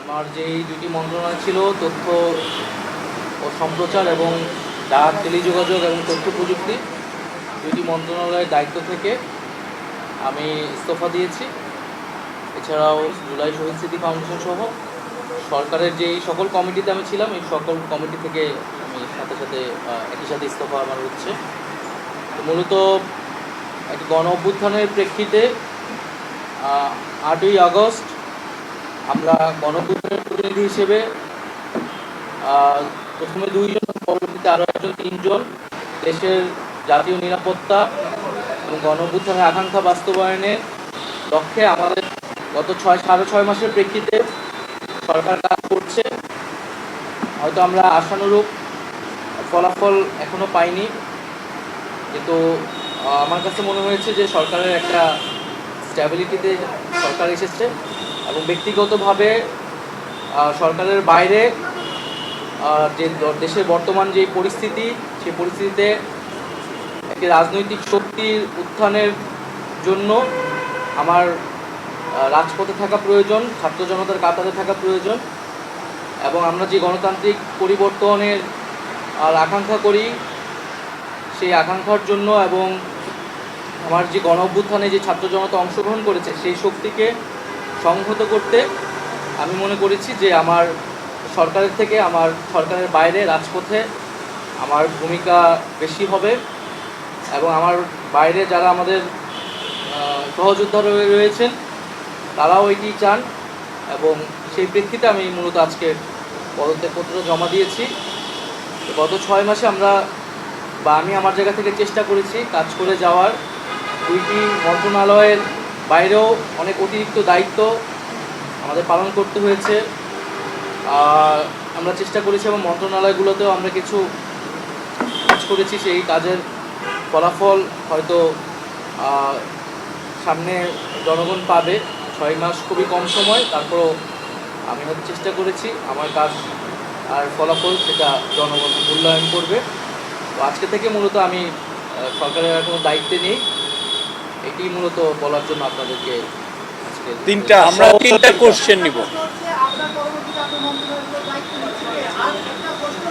আমার যেই দুটি মন্ত্রণালয় ছিল, তথ্য ও সম্প্রচার এবং ডাক, টেলিযোগাযোগ এবং তথ্য প্রযুক্তি, দুটি মন্ত্রণালয়ের দায়িত্ব থেকে আমি ইস্তফা দিয়েছি। এছাড়াও জুলাই শহীদ স্মৃতি ফাউন্ডেশন সহ সরকারের যেই সকল কমিটিতে আমি ছিলাম, এই সকল কমিটি থেকে আমি সাথে সাথে একই সাথে ইস্তফা আমার হচ্ছে। মূলত একটি গণ অভ্যুত্থানের প্রেক্ষিতে আটই আগস্ট আমরা গণ অভ্যুত্থানের প্রতিনিধি হিসেবে প্রথমে দুইজন, পরবর্তীতে আরও একজন, তিনজন, দেশের জাতীয় নিরাপত্তা এবং গণ অভ্যুত্থানের আকাঙ্ক্ষা বাস্তবায়নের লক্ষ্যে আমাদের গত ছয়, সাড়ে ছয় মাসের প্রেক্ষিতে সরকার কাজ করছে। হয়তো আমরা আশানুরূপ ফলাফল এখনও পাইনি। কিন্তু আমার কাছে মনে হয়েছে যে সরকারের একটা স্ট্যাবিলিটিতে সরকার এসেছে। এবং ব্যক্তিগতভাবে সরকারের বাইরে যে দেশের বর্তমান যে পরিস্থিতি সেই পরিস্থিতিতে একটি রাজনৈতিক শক্তির উত্থানের জন্য আমার রাজপথে থাকা প্রয়োজন, ছাত্র জনতার কাতারে থাকা প্রয়োজন এবং আমরা যে গণতান্ত্রিক পরিবর্তনের, আর আকাঙ্ক্ষা করি, সেই আকাঙ্ক্ষার জন্য এবং আমার যে গণ অভ্যুত্থানে যে ছাত্র জনতা অংশগ্রহণ করেছে, সেই শক্তিকে সংহত করতে আমি মনে করেছি যে আমার সরকারের থেকে, আমার সরকারের বাইরে, রাজপথে আমার ভূমিকা বেশি হবে এবং আমার বাইরে যারা আমাদের সহযোদ্ধা রয়েছেন, তারাও এটি চান এবং সেই প্রেক্ষিতে আমি মূলত আজকে পদত্যাগপত্র জমা দিয়েছি। গত ছয় মাসে আমরা বা আমি আমার জায়গা থেকে চেষ্টা করেছি কাজ করে যাওয়ার। দুইটি মন্ত্রণালয়ের বাইরেও অনেক অতিরিক্ত দায়িত্ব আমাদের পালন করতে হয়েছে। আমরা চেষ্টা করেছি এবং মন্ত্রণালয়গুলোতেও আমরা কিছু কাজ করেছি, সেই কাজের ফলাফল হয়তো সামনে জনগণ পাবে। ছয় মাস খুবই কম সময়, তারপরও আমি হয়তো চেষ্টা করেছি আমার কাজ আর ফলাফল সেটা জনগণ মূল্যায়ন করবে। তো আজকে থেকে মূলত আমি সরকারের কোনো দায়িত্বে নেই। এটি মূলত বলার জন্য আপনাদেরকে তিনটা আমরা তিনটা কোশ্চেন নিব। একটা প্রশ্ন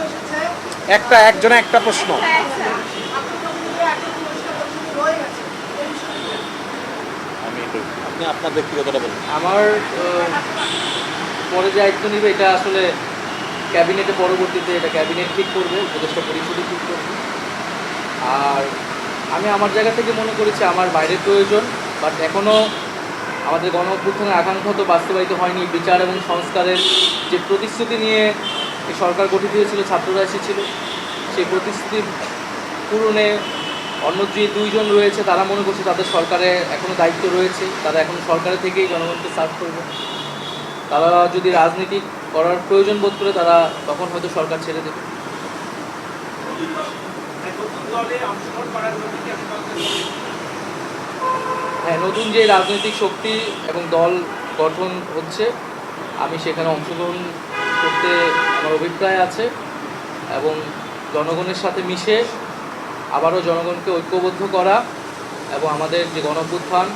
একটা একজনে একটা প্রশ্ন। আপনি আপনার ব্যক্তিগতটা বলুন? আমার আহ, পরে যে দায়িত্ব নিবে এটা আসলে ক্যাবিনেটে পরবর্তীতে এটা ক্যাবিনেট ঠিক করবে উপদেষ্টা পরিষদই ঠিক করবে। আর আমি আমার জায়গা থেকে মনে করেছি আমার বাইরের প্রয়োজন বাট এখনও আমাদের গণ অভ্যুত্থানের আকাঙ্ক্ষা তো বাস্তবায়িত হয়নি। বিচার এবং সংস্কারের যে প্রতিশ্রুতি নিয়ে সরকার গঠিত হয়েছিল, ছাত্ররা এসেছিল, সেই প্রতিশ্রুতি পূরণে অন্য যে দুইজন রয়েছে, তারা মনে করছে তাদের সরকারে এখনও দায়িত্ব রয়েছে, তারা এখন সরকারের থেকেই জনগণকে সার্ভ করবে। তারা যদি রাজনীতি করার প্রয়োজন বোধ করে, তারা তখন হয়তো সরকার ছেড়ে দেবে। হ্যাঁ নতুন যে রাজনৈতিক শক্তি এবং দল গঠন হচ্ছে, আমি সেখানে অংশগ্রহণ করতে আমার অভিপ্রায় আছে এবং জনগণের সাথে মিশে আবারও জনগণকে ঐক্যবদ্ধ করা এবং আমাদের যে গণভ্যুত্থান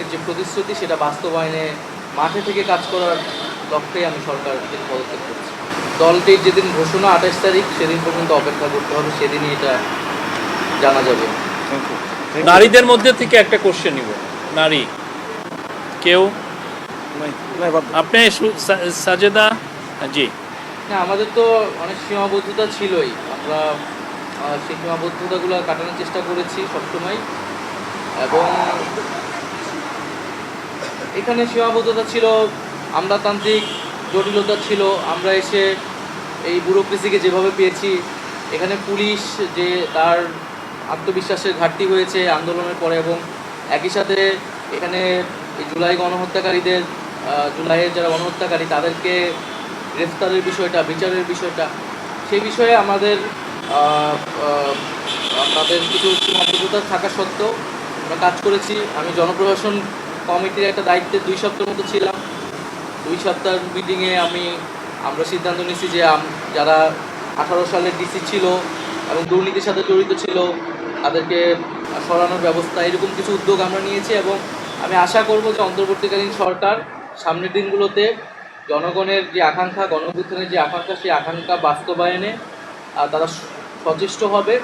এর যে প্রতিশ্রুতি, সেটা বাস্তবায়নে মাঠে থেকে কাজ করার লক্ষ্যে আমি সরকারকে পদক্ষেপ করছি। দলটির যেদিন ঘোষণা আঠাশ তারিখ সেদিন পর্যন্ত অপেক্ষা করতে হবে সেদিনই এটা জানা যাবে। নারীদের মধ্যে থেকে একটা কোশ্চেন নিব। নারী কেউ? আপনি সু- সা- সাজেদা? জি। না আমাদের তো অনেক সীমাবদ্ধতা ছিলই। আমরা সেই সীমাবদ্ধতাগুলো কাটানোর চেষ্টা করেছি সবসময়। এবং এখানে সীমাবদ্ধতা ছিল আমলাতান্ত্রিক জটিলতা ছিল। আমরা এসে এই ব্যুরোক্রেসিকে যেভাবে পেয়েছি, এখানে পুলিশ যে তার আত্মবিশ্বাসের ঘাটতি হয়েছে আন্দোলনের পরে এবং একই সাথে এখানে জুলাই গণহত্যাকারীদের জুলাইয়ের যারা গণহত্যাকারী তাদেরকে গ্রেফতারের বিষয়টা, বিচারের বিষয়টা, সেই বিষয়ে আমাদের আমাদের কিছু সীমাবদ্ধতা থাকা সত্ত্বেও আমরা কাজ করেছি। আমি জনপ্রশাসন কমিটির একটা দায়িত্বে দুই সপ্তাহের মতো ছিলাম। দুই সপ্তাহ মিটিংয়ে আমি আমরা সিদ্ধান্ত নিয়েছি যে যারা আঠারো সালের ডিসি ছিল এবং দুর্নীতির সাথে জড়িত ছিল, তাদেরকে সরানোর ব্যবস্থা, এরকম কিছু উদ্যোগ আমরা নিয়েছি এবং আমি আশা করব যে অন্তর্বর্তীকালীন সরকার সামনের দিনগুলোতে জনগণের যে আকাঙ্ক্ষা গণভুত্থানের যে আকাঙ্ক্ষা, সেই আকাঙ্ক্ষা বাস্তবায়নে তারা সচেষ্ট হবে।